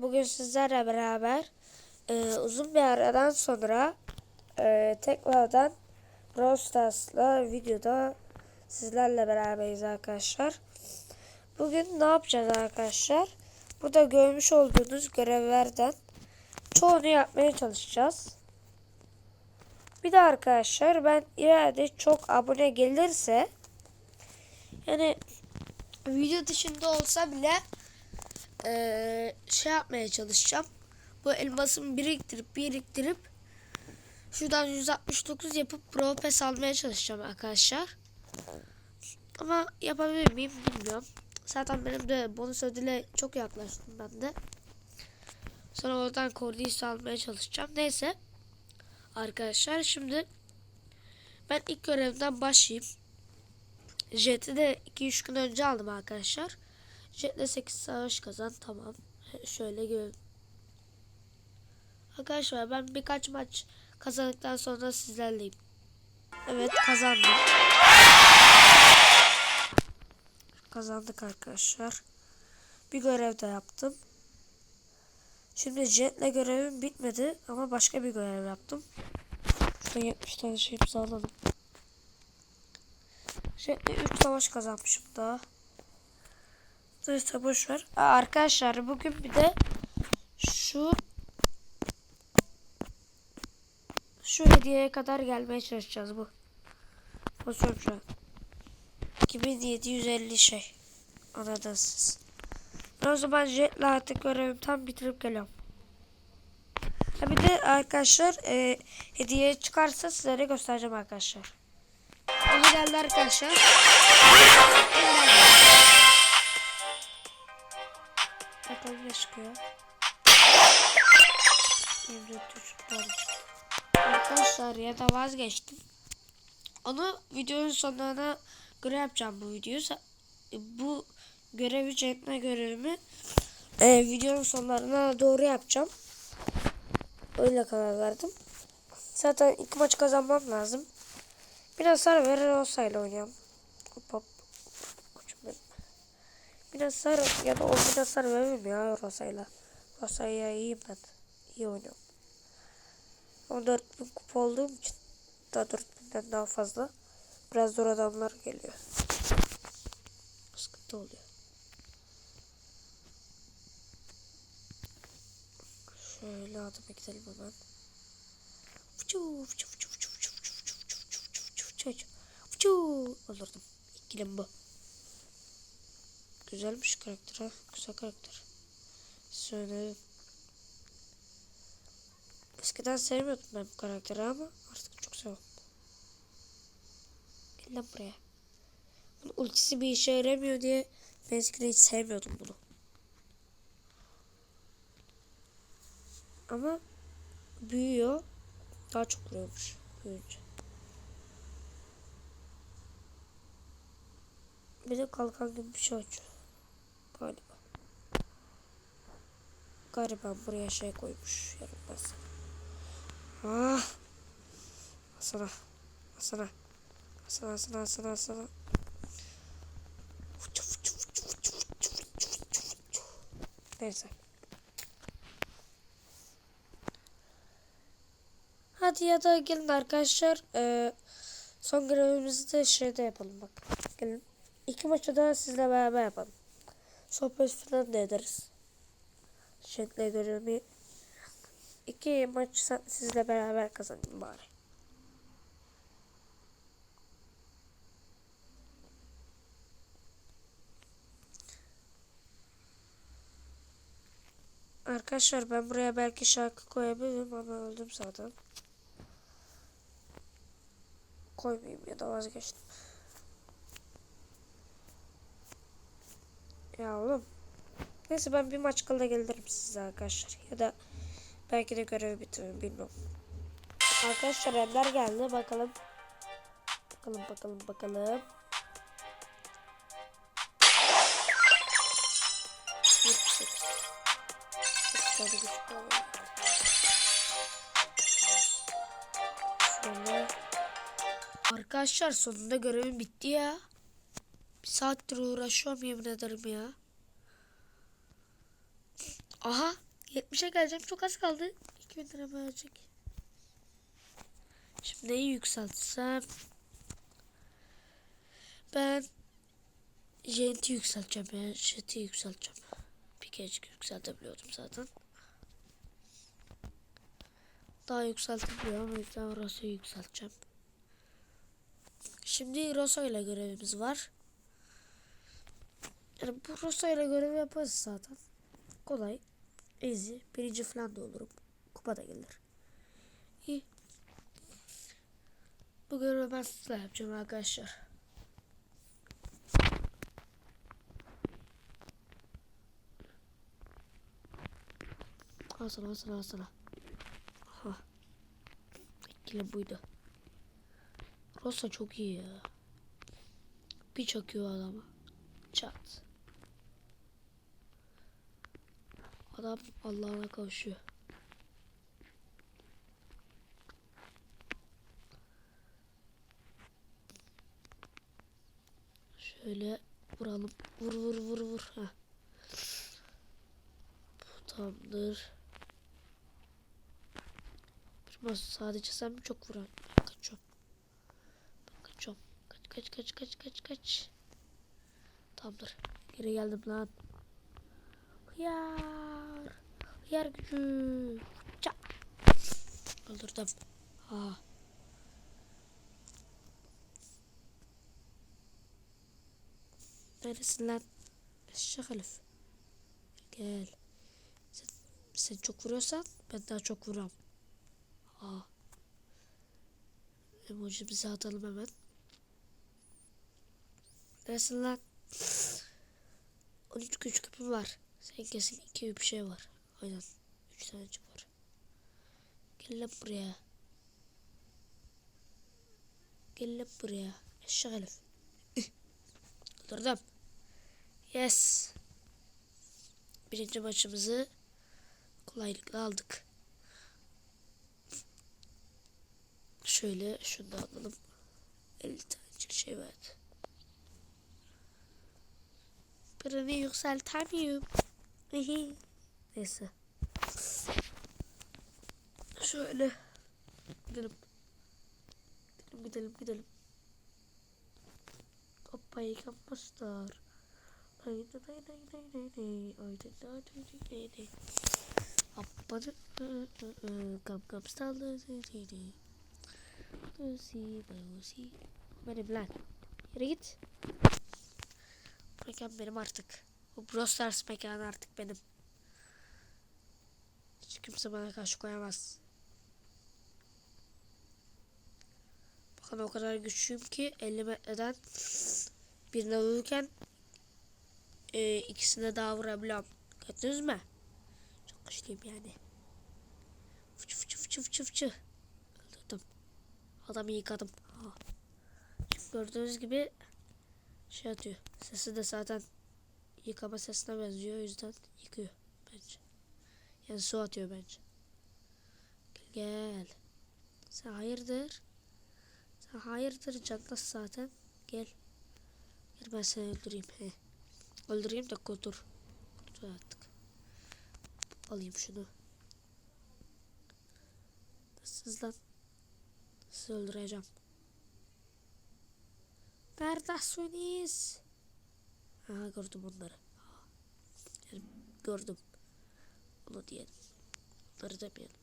Bugün sizlerle beraber e, uzun bir aradan sonra e, tekrardan Brawl Stars'la videoda sizlerle beraberiz arkadaşlar. Bugün ne yapacağız arkadaşlar? Burada görmüş olduğunuz görevlerden çoğunu yapmaya çalışacağız. Bir de arkadaşlar ben ileride çok abone gelirse yani video dışında olsa bile eee, şey yapmaya çalışacağım. Bu elmasımı biriktirip biriktirip şuradan 169 yapıp Pro Pass almaya çalışacağım arkadaşlar. Ama yapabilir miyim bilmiyorum. Zaten benim de bonus ödüle çok yaklaştım ben de. Sonra oradan Cordyce'i almaya çalışacağım. Neyse. Arkadaşlar şimdi ben ilk görevden başlayayım. Jet'i de 2-3 gün önce aldım arkadaşlar. Jet'le 8 savaş kazan. Tamam. Şöyle görelim. Arkadaşlar ben birkaç maç kazandıktan sonra sizlerleyim. Evet kazandım. Kazandık arkadaşlar. Bir görev de yaptım. Şimdi Jet'le görevim bitmedi ama başka bir görev yaptım. Şurada 70 tane şey imzaladım. Jet'le 3 savaş kazanmışım daha. Neyse boş ver. Arkadaşlar bugün bir de şu şu hediyeye kadar gelmeye çalışacağız bu. Şu an. 2750 şey. Anladınız siz. Ben o zaman jetle artık görevimi tam bitirip geliyorum. Ha bir de arkadaşlar e, hediye çıkarsa sizlere göstereceğim arkadaşlar. Aha geldi arkadaşlar. Ne çıkıyor. 24 çocuklar. Arkadaşlar ya da vazgeçtim. Onu videonun sonuna göre yapacağım bu videoyu. Bu görevi çekme görevimi e, videonun sonlarına doğru yapacağım. Öyle karar verdim. Zaten iki maç kazanmam lazım. Biraz sarı verir olsaydı oynayalım. Hop hop. Biraz sarı ya da o biraz sarı verir mi ya Rosa'yla. Rosa'ya iyiyim ben. İyi oynuyorum. 14 bin kupa olduğum için daha 4000'den daha fazla. Biraz zor adamlar geliyor. Sıkıntı oluyor. Şöyle adıma gidelim hemen. Fıçı, fıçı, fıçı, fıçı, fıçı, fıçı, fıçı, fıçı, fıçı, fıçı, fıçı. Fıçı. Olurdum. İkilim bu. Güzelmiş karakter ha. Güzel karakter. Söyledim. Eskiden sevmiyordum ben bu karakteri ama artık çok seviyorum. Gel lan buraya. Bunun ultisi bir işe yaramıyor diye ben eskiden hiç sevmiyordum bunu. Ama büyüyor. Daha çok vuruyormuş büyüyünce. Bir de kalkan gibi bir şey açıyor. Galiba. Galiba buraya şey koymuş. Yarılmaz. Ah. Asana. Asana. Asana asana asana asana. Neyse. Hadi ya da gelin arkadaşlar. Ee, son görevimizi de şeyde yapalım bak. Gelin. İki maçı da sizle beraber yapalım. Sohbet falan da ederiz. Şekle görevimi iki maç sizle beraber kazanayım bari. Arkadaşlar ben buraya belki şarkı koyabilirim ama öldüm zaten. Koymayayım ya da vazgeçtim. Ya oğlum. Neyse ben bir maç kala gelirim size arkadaşlar. Ya da belki de görevi bitiririm bilmiyorum. Arkadaşlar Ender geldi bakalım. Bakalım bakalım bakalım. Arkadaşlar sonunda görevim bitti ya. Saattir uğraşıyorum yemin ederim ya. Aha 70'e geleceğim çok az kaldı. 2000 lira verecek. Şimdi neyi yükseltsem? Ben Jet'i yükselteceğim ya. Jet'i yükselteceğim. Bir kez yükseltebiliyordum zaten. Daha yükseltebiliyorum. O yüzden Rosa'yı yükselteceğim. Şimdi Rosa ile görevimiz var. Yani bu ile görev yaparız zaten. Kolay. Easy. Birinci falan da olurum. Kupa da gelir. İyi. Bu görevi ben sizle yapacağım arkadaşlar. Al sana al sana al sana. Aha. İkili buydu. Rosa çok iyi ya. Bir çakıyor adamı. Çat. Adam Allah'ına kavuşuyor. Şöyle vuralım. Vur vur vur vur. Heh. Bu tamamdır. Biraz sadece sen mi çok vuran? Ben kaçıyorum. Ben kaçıyorum. Kaç kaç kaç kaç kaç kaç. Tamamdır. Geri geldim lan. Hıyar. Hıyar gücü. Çak. Öldürdüm. Ha. Neresin lan? Eşek. Gel. Sen, sen çok vuruyorsan ben daha çok vuram. Aa. Emojimizi atalım hemen. Neresin lan? 13 güç küpüm var. Sen kesin 2 bir şey var. Aynen. 3 tane var. Gel lan buraya. Gel lan buraya. Eşek Elif. Durdum. Yes. Birinci maçımızı kolaylıkla aldık. Şöyle şunu da alalım. 50 tanecik şey verdi. Birini yükseltemiyorum. Neyse. Şöyle. Gidelim. Gidelim gidelim gidelim. Hoppa yıkanmışlar. Ay nay nay nay nay nay. Ay nay nay nay nay nay. Hoppa kam kam stallı zeytini. Lucy, Lucy. Benim lan. Yürü git. Mekan benim artık. Bu Brawl Stars mekanı artık benim. Hiç kimse bana karşı koyamaz. Bakın o kadar güçlüyüm ki 50 metreden birine vururken e, ikisine daha vurabiliyorum. Gördünüz mü? Çok güçlüyüm yani. Fıçı fıçı fıçı fıçı fıçı. Öldürdüm. Adamı yıkadım. Ha. Gördüğünüz gibi şey atıyor. Sesi de zaten yıkama sesine benziyor. O yüzden yıkıyor bence. Yani su atıyor bence. Gel gel. Sen hayırdır? Sen hayırdır canlas zaten. Gel. Gel ben seni öldüreyim. He. Öldüreyim de kurtur. Kurtur artık. Alayım şunu. Siz lan. Sizi öldüreceğim. Neredesiniz? Aha gördüm onları. Gördüm. Onu diyelim. Onları demeyelim.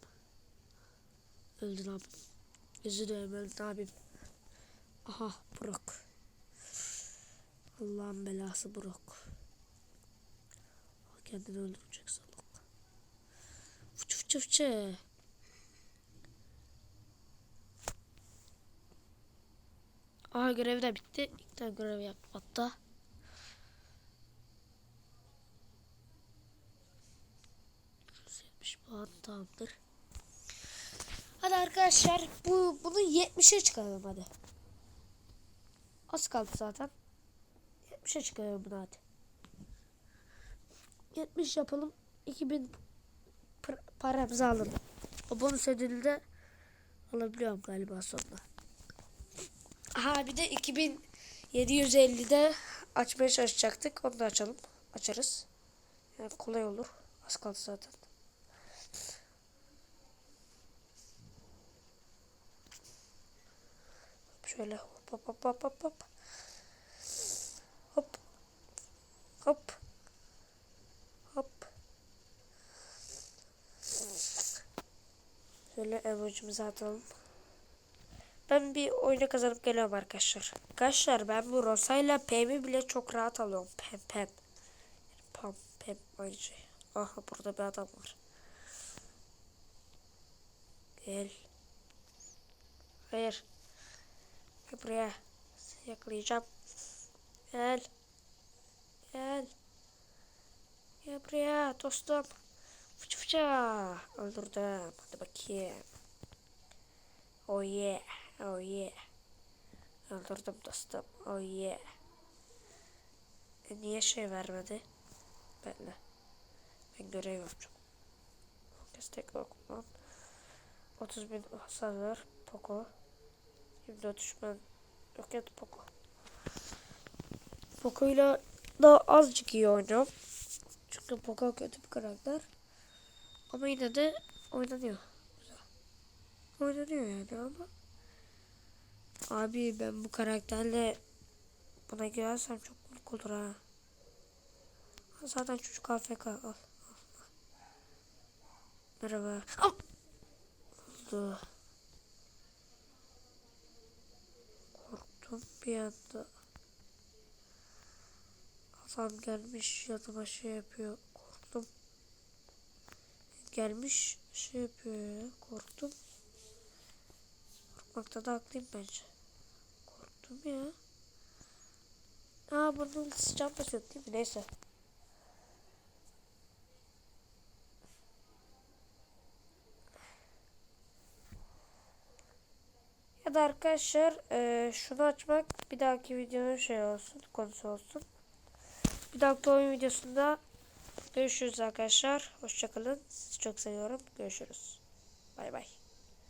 Öldün abim. Üzülüyorum öldün abim. Aha Brock. Allah'ın belası Brock. Kendini öldürecek salak. Fıçı fıçı fıçı. Aha görev de bitti. İlk tane görev yap hatta. Tamamdır. Hadi arkadaşlar bu bunu 70'e çıkaralım hadi. Az kaldı zaten. 70'e çıkaralım bunu hadi. 70 yapalım. 2000 par- paramızı alalım. O bonus ödülü de alabiliyorum galiba sonunda. Ha bir de 2750'de açmaya çalışacaktık. Onu da açalım. Açarız. Yani kolay olur. Az kaldı zaten. Şöyle hop hop hop hop hop hop. Hop. Hop. Hop. Şöyle emojimizi atalım. Ben bir oyunu kazanıp geliyorum arkadaşlar. Arkadaşlar ben bu Rosa'yla Pam'i bile çok rahat alıyorum. Pam Pam. Pam aynı şey. Aha burada bir adam var. Gel. Hayır. Buraya. Yakalayacağım. Gel. Gel. Gel buraya dostum. Fıçı fıça. Öldürdüm. Hadi bakayım. Oh yeah. Oh yeah. Öldürdüm dostum. Oh yeah. E niye şey vermedi? Bekle. Ben görev yapacağım. Herkes tek okumam. 30 bin hasar ver. Poco. 24 düşman. Ya Poco. Poco'yla da azıcık iyi oynuyorum. Çünkü Poco kötü bir karakter. Ama yine de oynanıyor. Güzel. Oynanıyor yani ama. Abi ben bu karakterle buna girersem çok komik olur ha. Zaten çocuk AFK al. al. Merhaba. Al. Korktum bir anda. Adam gelmiş yanıma şey yapıyor. Korktum. Gelmiş şey yapıyor ya. Korktum. Korkmakta da haklıyım bence. Korktum ya. Aa bunun sıcak basıyor değil mi? Neyse. Ya da arkadaşlar eee, şunu açmak bir dahaki videonun şey olsun, konusu olsun. Bir dahaki oyun videosunda görüşürüz arkadaşlar. Hoşçakalın. Sizi çok seviyorum. Görüşürüz. Bay bay.